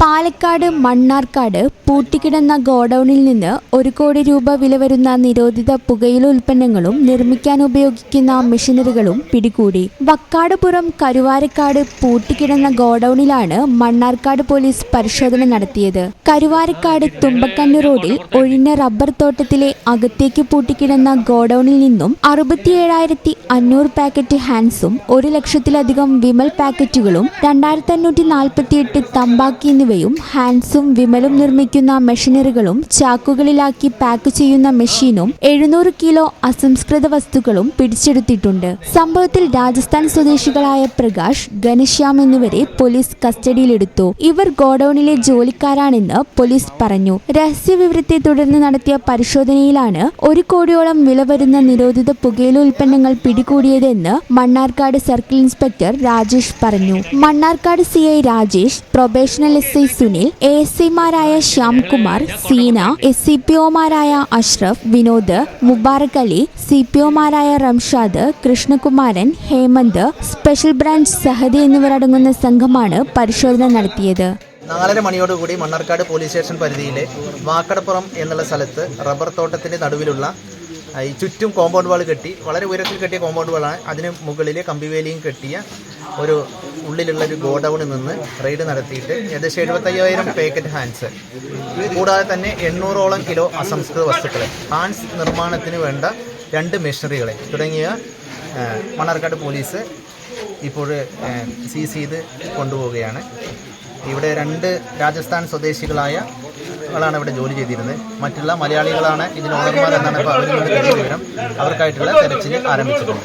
പാലക്കാട് മണ്ണാർക്കാട് പൂട്ടിക്കിടന്ന ഗോഡൌണിൽ നിന്ന് ഒരു കോടി രൂപ വില വരുന്ന നിരോധിത പുകയില ഉൽപ്പന്നങ്ങളും നിർമ്മിക്കാൻ ഉപയോഗിക്കുന്ന മെഷീനറികളും പിടികൂടി. വക്കാടുപുറം കരുവാരക്കാട് പൂട്ടിക്കിടന്ന ഗോഡൌണിലാണ് മണ്ണാർക്കാട് പോലീസ് പരിശോധന നടത്തിയത്. കരുവാരക്കാട് തുമ്പക്കണ്ണി റോഡിൽ ഒഴിഞ്ഞ റബ്ബർ തോട്ടത്തിലെ അകത്തേക്ക് പൂട്ടിക്കിടന്ന ഗോഡൌണിൽ നിന്നും അറുപത്തിയേഴായിരത്തി അഞ്ഞൂറ് പാക്കറ്റ് ഹാൻസും ഒരു ലക്ഷത്തിലധികം വിമൽ പാക്കറ്റുകളും രണ്ടായിരത്തി അഞ്ഞൂറ്റി നാൽപ്പത്തിയെട്ട് തമ്പാക്കി എന്നിവയും ഹാൻസും വിമലും നിർമ്മിക്കുന്ന മെഷീനറികളും ചാക്കുകളിലാക്കി പാക്ക് ചെയ്യുന്ന മെഷീനും എഴുന്നൂറ് കിലോ അസംസ്കൃത വസ്തുക്കളും പിടിച്ചെടുത്തിട്ടുണ്ട്. സംഭവത്തിൽ രാജസ്ഥാൻ സ്വദേശികളായ പ്രകാശ് ഘനശ്യാം എന്നിവരെ പോലീസ് കസ്റ്റഡിയിലെടുത്തു. ഇവർ ഗോഡൌണിലെ ജോലിക്കാരാണെന്ന് പോലീസ് പറഞ്ഞു. രഹസ്യവിവരത്തെ തുടർന്ന് നടത്തിയ പരിശോധനയിലാണ് ഒരു കോടിയോളം വില വരുന്ന നിരോധിത പുകയില ഉൽപ്പന്നങ്ങൾ പിടികൂടിയതെന്ന് മണ്ണാർക്കാട് സർക്കിൾ ഇൻസ്പെക്ടർ രാജേഷ് പറഞ്ഞു. Mannarkkad C I Rajesh probational S I Sunil A S ഐമാരായ Shyamkumar Seena S C P ഒമാരായ Ashraf Vinod Mubarak Ali C P ഒമാരായ റംഷാദ് കൃഷ്ണകുമാരൻ ഹേമന്ത് സ്പെഷ്യൽ ബ്രാഞ്ച് സഹദി എന്നിവരടങ്ങുന്ന സംഘമാണ് പരിശോധന നടത്തിയത്. നാലര മണിയോടുകൂടി മണ്ണാർക്കാട് പോലീസ് സ്റ്റേഷൻ പരിധിയിലെ വാക്കടപ്പുറം എന്നുള്ള സ്ഥലത്ത് റബ്ബർ തോട്ടത്തിന്റെ നടുവിലുള്ള ഈ ചുറ്റും കോമ്പൗണ്ട് വാൾ കെട്ടി വളരെ ഉയരത്തിൽ കെട്ടിയ കോമ്പൗണ്ട് വാളാണ് അതിന് മുകളിൽ കമ്പിവേലിയും കെട്ടിയ ഒരു ഉള്ളിലുള്ള ഒരു ഗോഡൌണിൽ നിന്ന് റെയ്ഡ് നടത്തിയിട്ട് ഏകദേശം എഴുപത്തയ്യായിരം പാക്കറ്റ് ഹാൻസ് കൂടാതെ തന്നെ എണ്ണൂറോളം കിലോ അസംസ്കൃത വസ്തുക്കളെ ഹാൻസ് നിർമ്മാണത്തിന് വേണ്ട രണ്ട് മെഷീനറികളെ തുടങ്ങിയ മണ്ണാർക്കാട് പോലീസ് ഇപ്പോൾ സീസ് ചെയ്ത് കൊണ്ടുപോവുകയാണ്. ഇവിടെ രണ്ട് രാജസ്ഥാൻ സ്വദേശികളായ ാണ് ഇവിടെ ജോലി ചെയ്തിരുന്നത്. മറ്റുള്ള മലയാളികളാണ് ഇതിന് ഓണർമാർ എന്നാണ് ഇപ്പോൾ അവരിൽ വിവരം. അവർക്കായിട്ടുള്ള തെരച്ചിൽ ആരംഭിച്ചിട്ടുണ്ട്.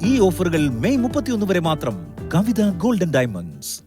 ഈ ഓഫറുകൾ മെയ് മുപ്പത്തിയൊന്ന് വരെ മാത്രം കവിത ഗോൾഡൻ ഡയമണ്ട്സ്